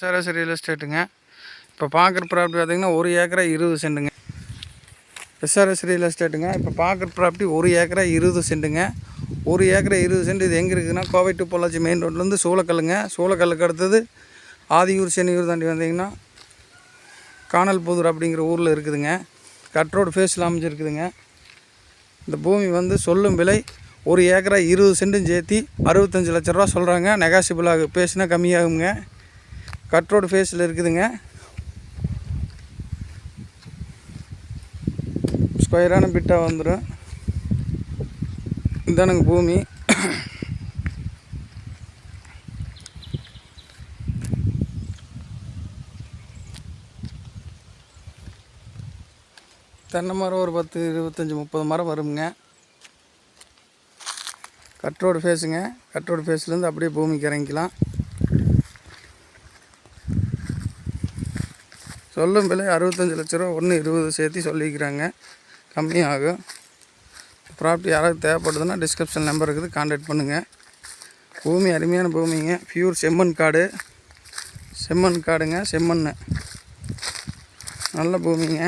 சராசரி ரியல் எஸ்டேட்டுங்க இப்போ பார்க்குற ப்ராப்பர்ட்டி பார்த்தீங்கன்னா ஒரு ஏக்கரா இருபது சென்ட்டுங்க எஸ்ஆர்எஸ் ரியல் எஸ்டேட்டுங்க இப்போ பார்க்குற ப்ராப்பர்ட்டி ஒரு ஏக்கரா இருபது சென்ட்டுங்க ஒரு ஏக்கரா இருபது சென்ட் இது எங்கே இருக்குதுன்னா கோவை டு பொள்ளாச்சி மெயின் ரோட்லேருந்து சூளக்கல்லுங்க சூளக்கல்லுக்கு அடுத்தது ஆதியூர் சென்னியூர் தாண்டி வந்தீங்கன்னா காணல்புதூர் அப்படிங்கிற ஊரில் இருக்குதுங்க. கட் ரோடு ஃபேஸில் அமைஞ்சிருக்குதுங்க. இந்த பூமி வந்து சொல்லும் விலை ஒரு ஏக்கரா இருபது சென்ட்டும் சேர்த்தி அறுபத்தஞ்சு லட்ச ரூபா சொல்கிறாங்க நெகாசிபிளாக பேசினா கம்மியாகுங்க. கட் ரோடு ஃபேஸில் இருக்குதுங்க. ஸ்கொயரான பிட்டாக வந்துடும் இதானுங்க பூமி. தென்னை மரம் ஒரு பத்து இருபத்தஞ்சி முப்பது மரம் வருங்க கட் ரோடு ஃபேஸுங்க கட் ரோடு ஃபேஸ்லேருந்து அப்படியே பூமிக்கு இறங்கிக்கலாம் சொல்லும் விலை அறுபத்தஞ்சு லட்ச ரூபா ஒன்று இருபது சேர்த்து சொல்லிக்கிறாங்க. கம்மியாகும் ப்ராப்பர்ட்டி யாராவது தேவைப்படுதுன்னா டிஸ்கிரிப்ஷன் நம்பர் இருக்குது காண்டாக்ட் பண்ணுங்கள் பூமி அருமையான பூமிங்க. பியூர் செம்மண் காடு. செம்மண் காடுங்க செம்மண் நல்ல பூமிங்க.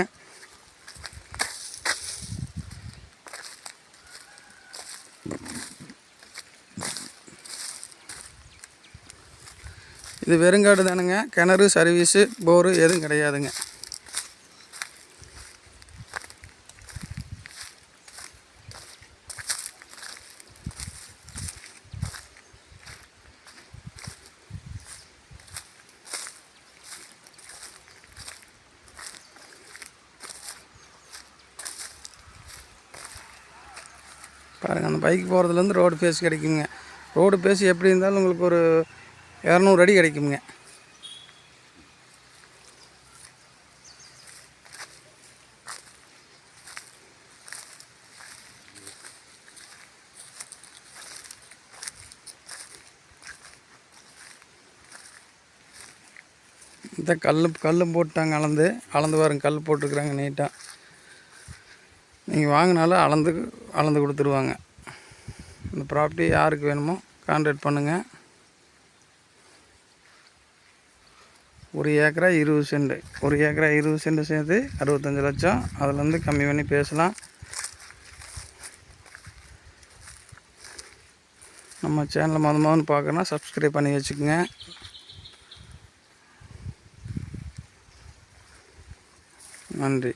இது வெறுங்காடு தானுங்க. கிணறு சர்வீஸு போரு எதுவும் கிடையாதுங்க. பாருங்கள் அந்த பைக் போகிறதுலேருந்து ரோடு ஃபேஸ் கிடைக்குங்க. ரோடு ஃபேஸ் எப்படி இருந்தாலும் உங்களுக்கு ஒரு இரநூறு அடி கிடைக்குங்க இந்த கல் கல்லும் போட்டாங்க அளந்து அளந்து பாருங்க கல் போட்டுருக்குறாங்க நீட்டாக நீங்கள் வாங்கினாலும் அளந்து அளந்து கொடுத்துருவாங்க. இந்த ப்ராப்பர்ட்டி யாருக்கு வேணுமோ கான்டாக்ட் பண்ணுங்கள் ஒரு ஏக்கரா இருபது சென்ட் ஒரு ஏக்கரா இருபது சென்ட் சேர்த்து அறுபத்தஞ்சு லட்சம். அதுலேருந்து கம்மி பண்ணி பேசலாம். நம்ம சேனலை மொதல் முதல்னு பார்க்கணுன்னா சப்ஸ்கிரைப் பண்ணி வச்சுக்கோங்க. நன்றி.